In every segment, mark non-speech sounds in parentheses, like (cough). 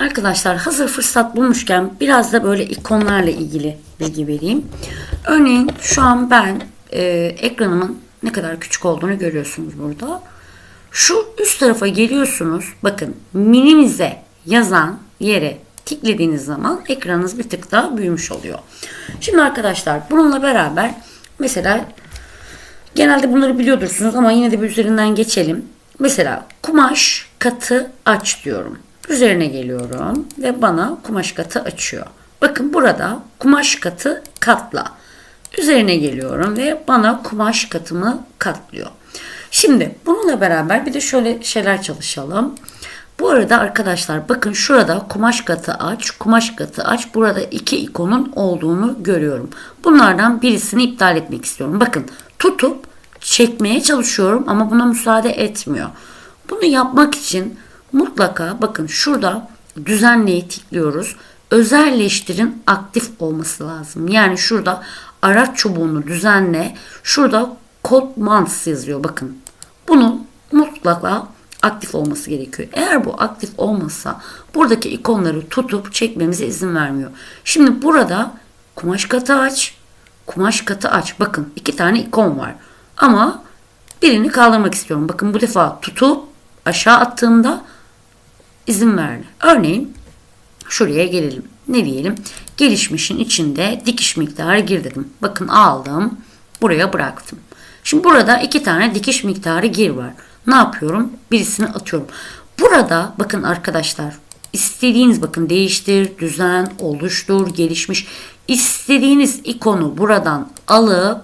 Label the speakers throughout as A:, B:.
A: Arkadaşlar hazır fırsat bulmuşken biraz da böyle ikonlarla ilgili bilgi vereyim. Örneğin şu an ben e, ekranımın ne kadar küçük olduğunu görüyorsunuz burada. Şu üst tarafa geliyorsunuz. Bakın minimize yazan yere tıkladığınız zaman ekranınız bir tık daha büyümüş oluyor. Şimdi arkadaşlar bununla beraber mesela genelde bunları biliyordursunuz ama yine de bir üzerinden geçelim. Mesela kumaş katı aç diyorum. Üzerine geliyorum ve bana kumaş katı açıyor. Bakın burada kumaş katı katla. Üzerine geliyorum ve bana kumaş katımı katlıyor. Şimdi bununla beraber bir de şöyle şeyler çalışalım. Bu arada arkadaşlar bakın şurada kumaş katı aç, kumaş katı aç. Burada iki ikonun olduğunu görüyorum. Bunlardan birisini iptal etmek istiyorum. Bakın tutup çekmeye çalışıyorum ama buna müsaade etmiyor. Bunu yapmak için mutlaka bakın şurada düzenleyi tıklıyoruz. Özelleştirin aktif olması lazım. Yani şurada araç çubuğunu düzenle. Şurada Commands yazıyor bakın. Bunun mutlaka aktif olması gerekiyor. Eğer bu aktif olmasa buradaki ikonları tutup çekmemize izin vermiyor. Şimdi burada kumaş katı aç, kumaş katı aç. Bakın iki tane ikon var. Ama birini kaldırmak istiyorum. Bakın bu defa tutup aşağı attığımda izin verdi. Örneğin şuraya gelelim. Ne diyelim? Gelişmişin içinde dikiş miktarı gir dedim. Bakın aldım. Buraya bıraktım. Şimdi burada iki tane dikiş miktarı gir var. Ne yapıyorum? Birisini atıyorum. Burada bakın arkadaşlar istediğiniz bakın değiştir, düzen, oluştur, gelişmiş istediğiniz ikonu buradan alıp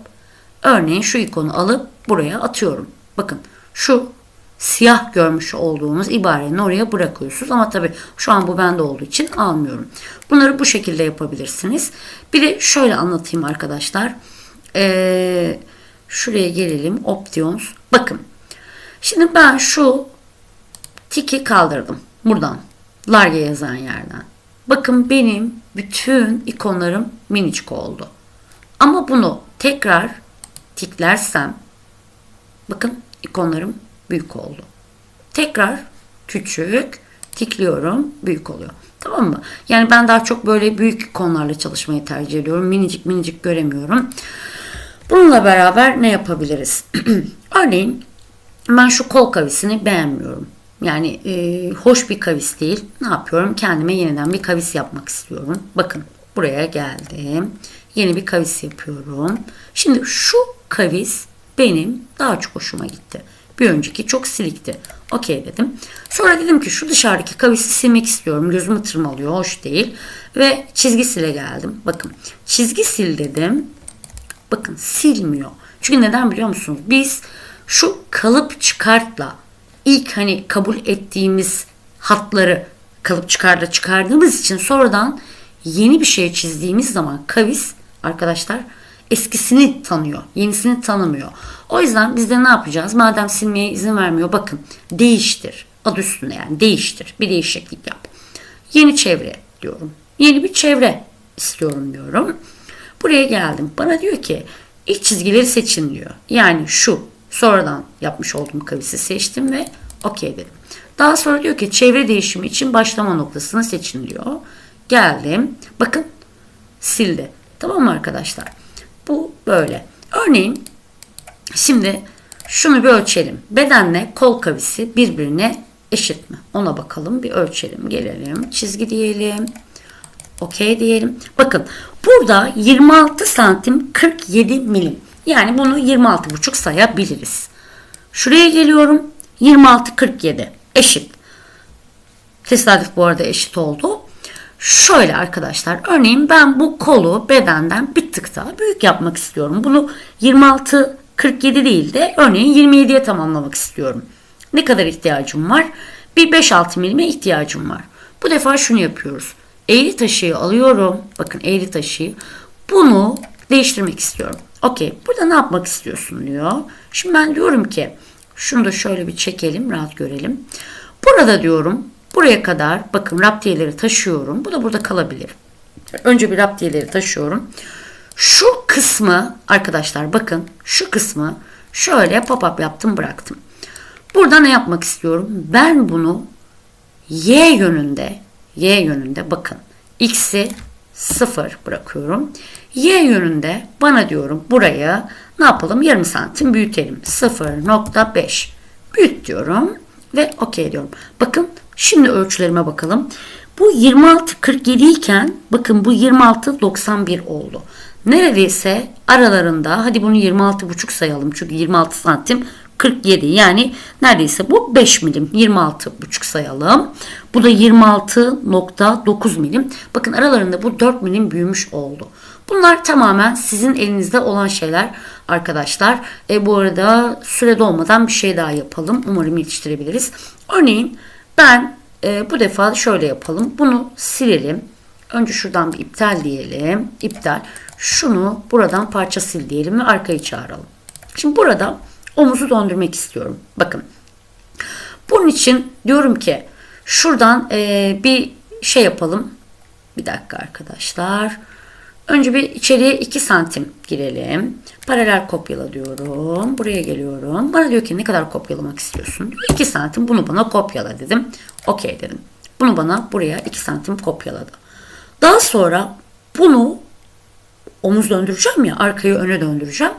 A: örneğin şu ikonu alıp buraya atıyorum. Bakın şu siyah görmüş olduğunuz ibarenin oraya bırakıyorsunuz. Ama tabii şu an bu bende olduğu için almıyorum. Bunları bu şekilde yapabilirsiniz. Bir de şöyle anlatayım arkadaşlar. Ee, şuraya gelelim. Options. Bakın. Şimdi ben şu tiki kaldırdım. Buradan. Large yazan yerden. Bakın benim bütün ikonlarım minicik oldu. Ama bunu tekrar tiklersem bakın ikonlarım büyük oldu. Tekrar küçük tikliyorum büyük oluyor. Tamam mı? Yani ben daha çok böyle büyük ikonlarla çalışmayı tercih ediyorum. Minicik minicik göremiyorum. Bununla beraber ne yapabiliriz? (clears throat) Örneğin ben şu kol kavisini beğenmiyorum. Yani e, hoş bir kavis değil. Ne yapıyorum? Kendime yeniden bir kavis yapmak istiyorum. Bakın buraya geldim. Yeni bir kavis yapıyorum. Şimdi şu kavis benim daha çok hoşuma gitti. Bir önceki çok silikti. Okey dedim. Sonra dedim ki şu dışarıdaki kavisi silmek istiyorum. Gözümü tırmalıyor. Hoş değil. Ve çizgi sile geldim. Bakın çizgi sil dedim. Bakın silmiyor. Çünkü neden biliyor musunuz? Biz şu kalıp çıkartla ilk hani kabul ettiğimiz hatları kalıp çıkarda çıkardığımız için sonradan yeni bir şey çizdiğimiz zaman kavis arkadaşlar eskisini tanıyor. Yenisini tanımıyor. O yüzden biz de ne yapacağız? Madem silmeye izin vermiyor bakın değiştir. Adı üstünde yani değiştir. Bir değişiklik yap. Yeni çevre diyorum. Yeni bir çevre istiyorum diyorum. Buraya geldim. Bana diyor ki ilk çizgileri seçin diyor. Yani şu sonradan yapmış olduğum kavisi seçtim ve okey dedim. Daha sonra diyor ki çevre değişimi için başlama noktasını seçin diyor. Geldim. Bakın sildi. Tamam mı arkadaşlar? Böyle. Örneğin şimdi şunu bir ölçelim. Bedenle kol kavisi birbirine eşit mi? Ona bakalım. Bir ölçelim. Gelelim. Çizgi diyelim. Okey diyelim. Bakın burada 26 santim 47 milim. Yani bunu 26,5 sayabiliriz. Şuraya geliyorum. 26 47 eşit. Tesadüf bu arada eşit oldu. Şöyle arkadaşlar örneğin ben bu kolu bedenden bir tık daha büyük yapmak istiyorum. Bunu 26 47 değil de örneğin 27'ye tamamlamak istiyorum. Ne kadar ihtiyacım var? Bir 5-6 milime ihtiyacım var. Bu defa şunu yapıyoruz. Eğri taşıyı alıyorum. Bakın eğri taşıyı. Bunu değiştirmek istiyorum. Okey. Burada ne yapmak istiyorsun diyor. Şimdi ben diyorum ki şunu da şöyle bir çekelim rahat görelim. Burada diyorum buraya kadar bakın raptiyeleri taşıyorum. Bu da burada kalabilir. Önce bir raptiyeleri taşıyorum. Şu kısmı arkadaşlar bakın şu kısmı şöyle pop-up yaptım bıraktım. Burada ne yapmak istiyorum? Ben bunu Y yönünde y yönünde bakın x'i 0 bırakıyorum. Y yönünde bana diyorum burayı ne yapalım? Yarım santim büyütelim. 0.5 büyüt diyorum ve okey diyorum. Bakın şimdi ölçülerime bakalım. Bu 26 47 iken bakın bu 26 91 oldu. Neredeyse aralarında hadi bunu 26,5 sayalım çünkü 26 santim 47 yani neredeyse bu 5 milim 26,5 sayalım. Bu da 26.9 milim. Bakın aralarında bu 4 milim büyümüş oldu. Bunlar tamamen sizin elinizde olan şeyler arkadaşlar. E, bu arada süre dolmadan bir şey daha yapalım. Umarım yetiştirebiliriz. Örneğin ben e, bu defa şöyle yapalım. Bunu silelim. Önce şuradan bir iptal diyelim. İptal. Şunu buradan parça sil diyelim ve arkayı çağıralım. Şimdi burada omuzu döndürmek istiyorum. Bakın. Bunun için diyorum ki şuradan e, bir şey yapalım. Bir dakika arkadaşlar. Önce bir içeriye 2 santim girelim. Paralel kopyala diyorum. Buraya geliyorum. Bana diyor ki ne kadar kopyalamak istiyorsun? 2 santim bunu bana kopyala dedim. Okey dedim. Bunu bana buraya 2 santim kopyaladı. Daha sonra bunu omuz döndüreceğim ya arkayı öne döndüreceğim.